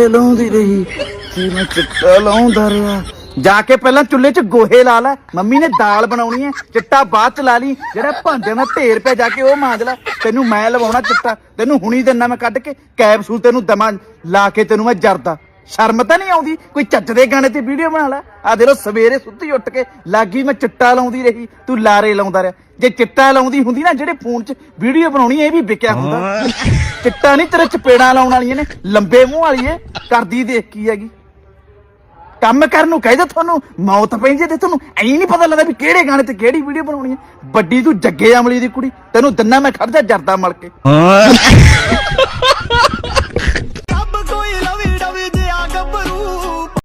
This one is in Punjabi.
ਲਾਉਂਦੀ ਰਹੀ। ਤੇ ਮੈਂ ਚਿੱਟਾ ਲਾਉਂਦਾ ਰਿਹਾ। ਜਾ ਕੇ ਪਹਿਲਾਂ ਚੁੱਲ੍ਹੇ 'ਚ ਗੋਹੇ ਲਾ ਲੈ। ਮੰਮੀ ਨੇ ਦਾਲ ਬਣਾਉਣੀ ਹੈ ਚਿੱਟਾ ਬਾਅਦ 'ਚ ਲਾ ਲਈ। ਜਿਹੜਾ ਭਾਂਡੇ ਦਾ ਢੇਰ ਪਿਆ ਜਾ ਕੇ ਉਹ ਮਾਂਜ ਲੈ। ਤੈਨੂੰ ਮੈਂ ਲਵਾਉਣਾ ਚਿੱਟਾ, ਤੈਨੂੰ ਹੁਣੀ ਦਿਨਾ ਮੈਂ ਕੱਢ ਕੇ। ਕੈਪਸੂਲ ਤੈਨੂੰ ਦਮਾ ਲਾ ਕੇ ਤੈਨੂੰ ਮੈਂ ਜਰਦਾ। ਸ਼ਰਮ ਤਾਂ ਨਹੀਂ ਆਉਂਦੀ? ਕੋਈ ਚੱਜ ਦੇ ਗਾਣੇ ਤੇ ਵੀਡੀਓ ਬਣਾ ਲੈ। ਆ ਦੇ ਲੋ ਸਵੇਰੇ ਸੁੱਤੀ ਉੱਠ ਕੇ ਲੱਗੀ ਮੈਂ ਚਿੱਟਾ ਲਾਉਂਦੀ ਰਹੀ, ਤੂੰ ਲਾਰੇ ਲਾਉਂਦਾ ਰਿਹਾ। ਜੇ ਚਿੱਟਾ ਲਾਉਂਦੀ ਹੁੰਦੀ ਨਾ, ਜਿਹੜੇ ਫੋਨ 'ਚ ਵੀਡੀਓ ਬਣਾਉਣੀ ਇਹ ਵੀ ਵਿਕਿਆ ਹੁੰਦਾ। ਚਿੱਟਾ ਨਹੀਂ, ਤੇਰੇ ਚਪੇੜਾਂ ਲਾਉਣ ਵਾਲੀਆਂ ਨੇ, ਲੰਬੇ ਮੂੰਹ ਵਾਲੀ ਏ ਕਰਦੀ ਦੇਖ ਕੀ ਹੈਗੀ। ਕੰਮ ਕਰਨ ਨੂੰ ਕਹਿ ਕਹਿੰਦੇ ਤੁਹਾਨੂੰ, ਮੌਤ ਪੈਂਦੀ ਤੇ ਤੁਹਾਨੂੰ ਐਂ ਨਹੀਂ ਪਤਾ ਲੱਗਦਾ ਵੀ ਕਿਹੜੇ ਗਾਣੇ ਤੇ ਕਿਹੜੀ ਵੀਡੀਓ ਬਣਾਉਣੀ ਹੈ। ਵੱਡੀ ਤੂੰ ਜੱਗੇ ਅਮਲੀ ਦੀ ਕੁੜੀ, ਤੈਨੂੰ ਦੰਨਾ ਮੈਂ ਖੜ ਜਾ ਜਰਦਾ ਮਲ ਕੇ।